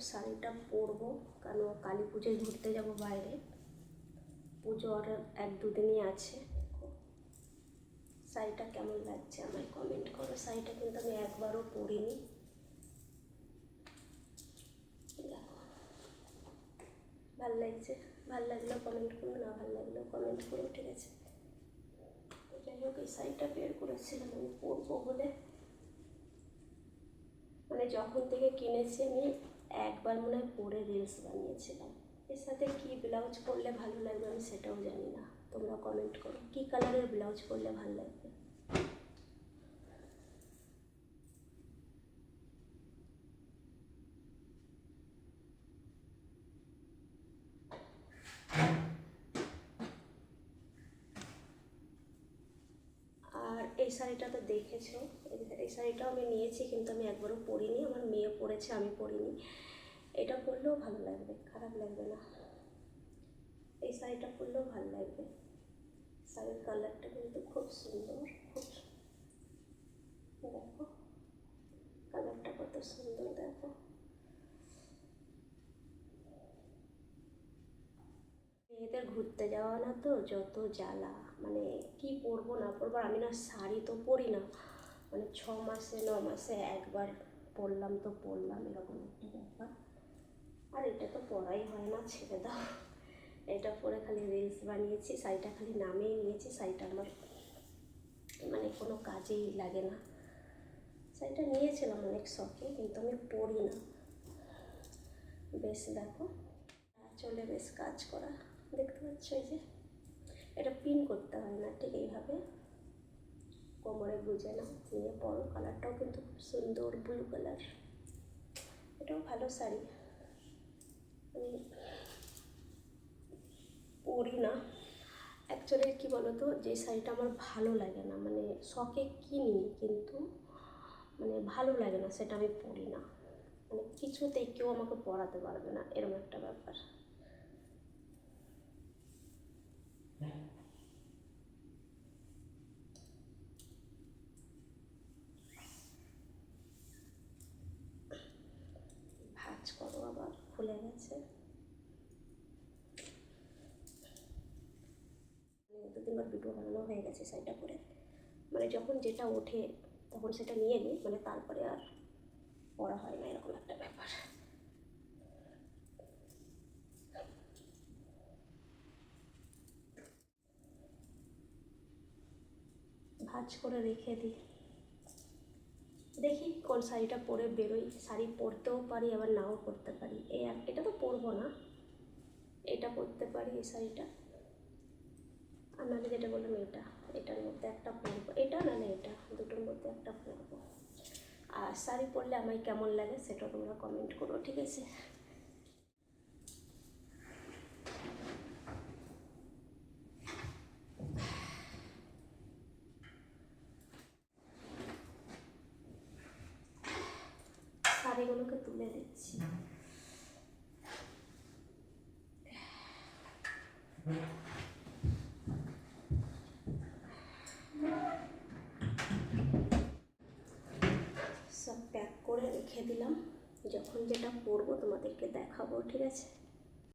শাড়িটা পরবো কারণ কালী পুজোয় ঘুরতে যাব বাইরে। পুজো আর এক দুদিনই আছে। শাড়িটা কেমন লাগছে আমায় কমেন্ট করো। শাড়িটা কিন্তু আমি একবারও পরিনি। ভালো লাগছে? ভালো লাগলেও কমেন্ট করো, না ভালো লাগলেও কমেন্ট করো, ঠিক আছে? যাই হোক, এই শাড়িটা বের করেছিলাম, আমি পরবো বলে। মানে যখন থেকে কিনেছি আমি একবার মনে হয় পরে রিলস বানিয়েছিলাম। এর সাথে কী ব্লাউজ পরলে ভালো লাগবে আমি সেটাও জানি না। তোমরা কমেন্ট করো। কি কালারের ব্লাউজ পরলে ভালো লাগবে আর এই শাড়িটা তো দেখেছ? এই- শাড়িটাও আমি নিয়েছি কিন্তু আমি একবারও পরিনি। আমার মেয়ে পরেছে, আমি পরিনি। এটা পরলেও ভালো লাগবে, খারাপ লাগবে না। এই শাড়িটা পরলেও ভালো লাগবে। শাড়ির কালারটা কিন্তু খুব সুন্দর, খুব দেখো কালারটা কত সুন্দর দেখো মেয়েদের ঘুরতে যাওয়া না তো, যত জ্বালা। মানে কি পরবো, না পরবো আমি না শাড়ি তো পরি না। মানে ছ মাসে, ন মাসে একবার পরলাম তো পরলাম, এরকম একটা ব্যাপার। আর এটা তো পরাই হয় না, ছেড়ে দাও। এটা পরে খালি রিলস বানিয়েছি, শাড়িটা খালি নামেই নিয়েছি, শাড়িটা আমার মানে কোনো কাজেই লাগে না। শাড়িটা নিয়েছিলাম অনেক শখে, কিন্তু আমি পরি না। বেশ দেখো, চলে বেশ কাজ করা। দেখতে পাচ্ছ এই যে? এটা পিন করতে হয় না, ঠিক এইভাবে। কোমরে গুজে না, নিয়ে পরো। কালারটাও কিন্তু খুব সুন্দর ব্লু কালার এটাও ভালো শাড়ি। আমি পরি না। অ্যাকচুয়ালি কী বলো তো যে শাড়িটা আমার ভালো লাগে না মানে শখে কিনি কিন্তু মানে ভালো লাগে না, সেটা আমি পরি না। মানে কিছুতেই কেউ আমাকে পরাতে পারবে না এরকম একটা ব্যাপার ভাজ করো আবার গেছে মানে দু তিনবার ভিডিও বানানো হয়ে গেছে শাড়িটা পরে মানে যখন যেটা ওঠে তখন সেটা নিয়ে নিই মানে তারপরে আর পড়া হয় না, এরকম একটা ব্যাপার। ভাজ করে রেখে দিই। দেখি কোন শাড়িটা পরে বেরোই। শাড়ি পরতেও পারি, আবার নাও পরতে পারি। এই এটা তো পরবো না। এটা পরতে পারি এই শাড়িটা। আর নাহলে যেটা বললাম এটা। এটার মধ্যে একটা পরবো। এটা নাহলে এটা। দুটোর মধ্যে একটা পরবো। আর শাড়ি পরলে আমায় কেমন লাগে সেটা তোমরা কমেন্ট করো, ঠিক আছে? দিচ্ছি সব প্যাক করে রেখে দিলাম। যখন যেটা পরবো তোমাদেরকে দেখাবো ঠিক আছে?